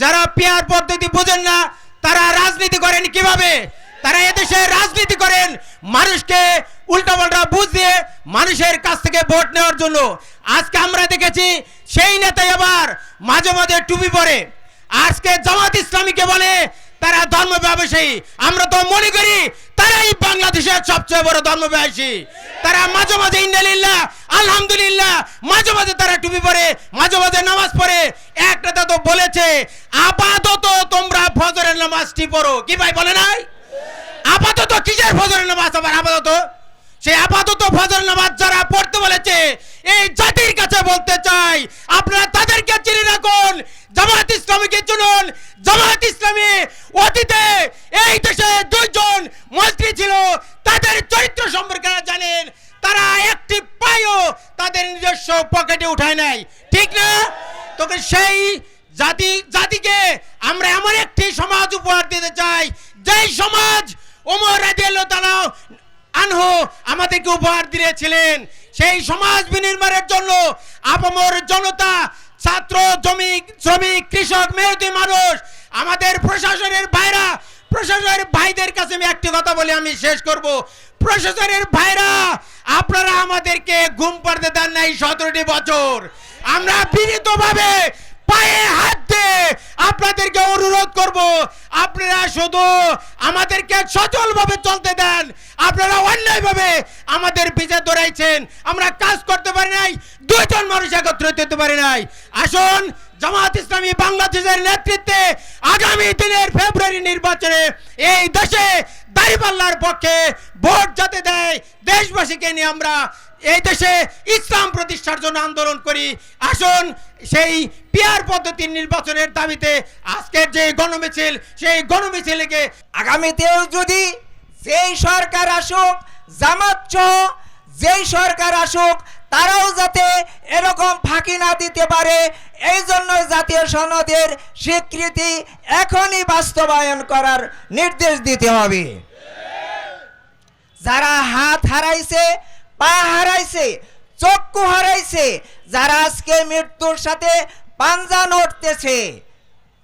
যারা পিয়ার পদ্ধতি বোঝেন না, তারা রাজনীতি করেন কীভাবে? তারা এদেশে রাজনীতি করেন। মানুষকে উল্টাপাল্টা বুঝ দিয়ে মানুষের কাছ থেকে ভোট নেওয়ার জন্য। আজকে আমরা দেখেছি সেই নেতাই আবার মাঝে মাঝে টুপি পরে। আজকে জামাত ইসলামীকে বলে তারা ধর্ম ব্যবসায়ী আমরা তো মনে করি তারাই বাংলাদেশের সবচেয়ে বড় ধর্ম ব্যবসায়ী তারা মাঝে মাঝে ইন্দালিল্লাহ আলহামদুলিল্লাহ, মাঝে মাঝে তারা টুপি পরে, মাঝে মাঝে নামাজ পড়ে। এক নেতা তো বলেছে, আপাতত তোমরা ফজরের নামাজটি পড়ো। কি ভাই বলে নাই? আপাতত কিসের ফজরের নামাজ আবার আপাতত? সেই আপাতত ফজর নামাজ যারা পড়তে বলেছে, এই জাতির কাছে বলতে চাই, আপনারা তাদেরকে চিনে রাখুন, জামাত ইসলামীকে চুনুন। জামাত ইসলামী অতীতে এই দেশে দুইজন মন্ত্রী ছিল, তাদের চরিত্র সম্পর্কে জানেন, তারা একটি পায়ও তাদের নিজস্ব পকেটে উঠায় নাই। ঠিক না? তোকে সেই জাতি, জাতিকে আমরা এমন একটি সমাজ উপহার দিতে চাই, যেই সমাজ ওমর আনহু আমাদেরকে উপহার দিয়েছিলেন। সেই সমাজ বিনির্মাণের জন্য আপামর জনতা, ছাত্র জমিক শ্রমিক, কৃষক, মেহনতি মানুষ, আমাদের প্রশাসনের ভাইরা, প্রশাসনের ভাইদের কাছে আমি একটি কথা বলে আমি শেষ করব। প্রশাসনের ভাইরা, আপনারা আমাদেরকে ঘুম পাড়তে দেন নাই, সতেরোটি আমরা বিনীতভাবে পায়ে হাত দিয়ে আপনাদেরকে অনুরোধ করব, আপনারা শুধু আমাদেরকে সচলভাবে চলতে দেন, আপনারা অন্যায়ভাবে আমাদের পিছে দৌড়াইছেন আমরা কাজ করতে পারি নাই, দুইজন মানুষ একত্রিত হতে পারি নাই। আসুন, জামাত ইসলামী বাংলাদেশের নেতৃত্বে আগামী দিনের ফেব্রুয়ারি নির্বাচনে এই দেশে দাঁড়িপাল্লার পক্ষে ভোট যাতে দেয় দেশবাসীকে নিয়ে আমরা এই দেশে ইসলাম প্রতিষ্ঠার জন্য আন্দোলন করি। আসুন, সেই পিয়ার পদ্ধতির নির্বাচনের দাবিতে আজকের যে গণমিছিল, সেই গণমিছিলকে আগামীতেও যদি যেই সরকার আসুক, জামাত যেই সরকার আসুক, তারাও যাতে এরকম ফাঁকি না দিতে পারে, এই জন্য জাতীয় সনদের স্বীকৃতি এখনই বাস্তবায়ন করার নির্দেশ দিতে হবে। যারা হাত হারাইছে, পা হারাইছে, চক্ষু হারাইছে, যারা আজকে মৃত্যুর সাথে পাঞ্জা নড়তেছে,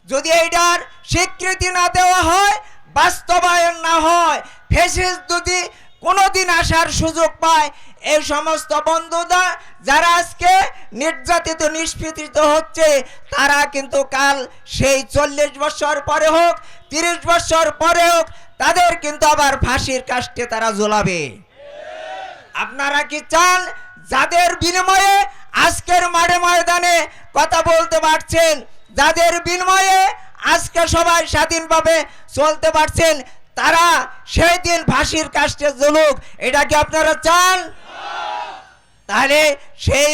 যদি এইটার স্বীকৃতি না দেওয়া হয়, বাস্তবায়ন না হয়, ফেসিস যদি কোনোদিন আসার সুযোগ পায়, এই সমস্ত বন্ধুরা যারা আজকে নির্যাতিত, নিষ্পীড়িত হচ্ছে, তারা কিন্তু কাল সেই চল্লিশ বছর পরে হোক, তিরিশ বছর পরে হোক তাদের কিন্তু আবার ফাঁসির কাষ্টে তারা ঝোলাবে। আপনারা কি চান যাদের বিনিময়ে আজকের মাঠে ময়দানে কথা বলতে পারছেন, যাদের বিনিময়ে আজকে সবাই স্বাধীনভাবে চলতে পারছেন, তারা সেই দিন ফাঁসির কাষ্টে জ্বলুক এটা কি আপনারা চান? তাহলে সেই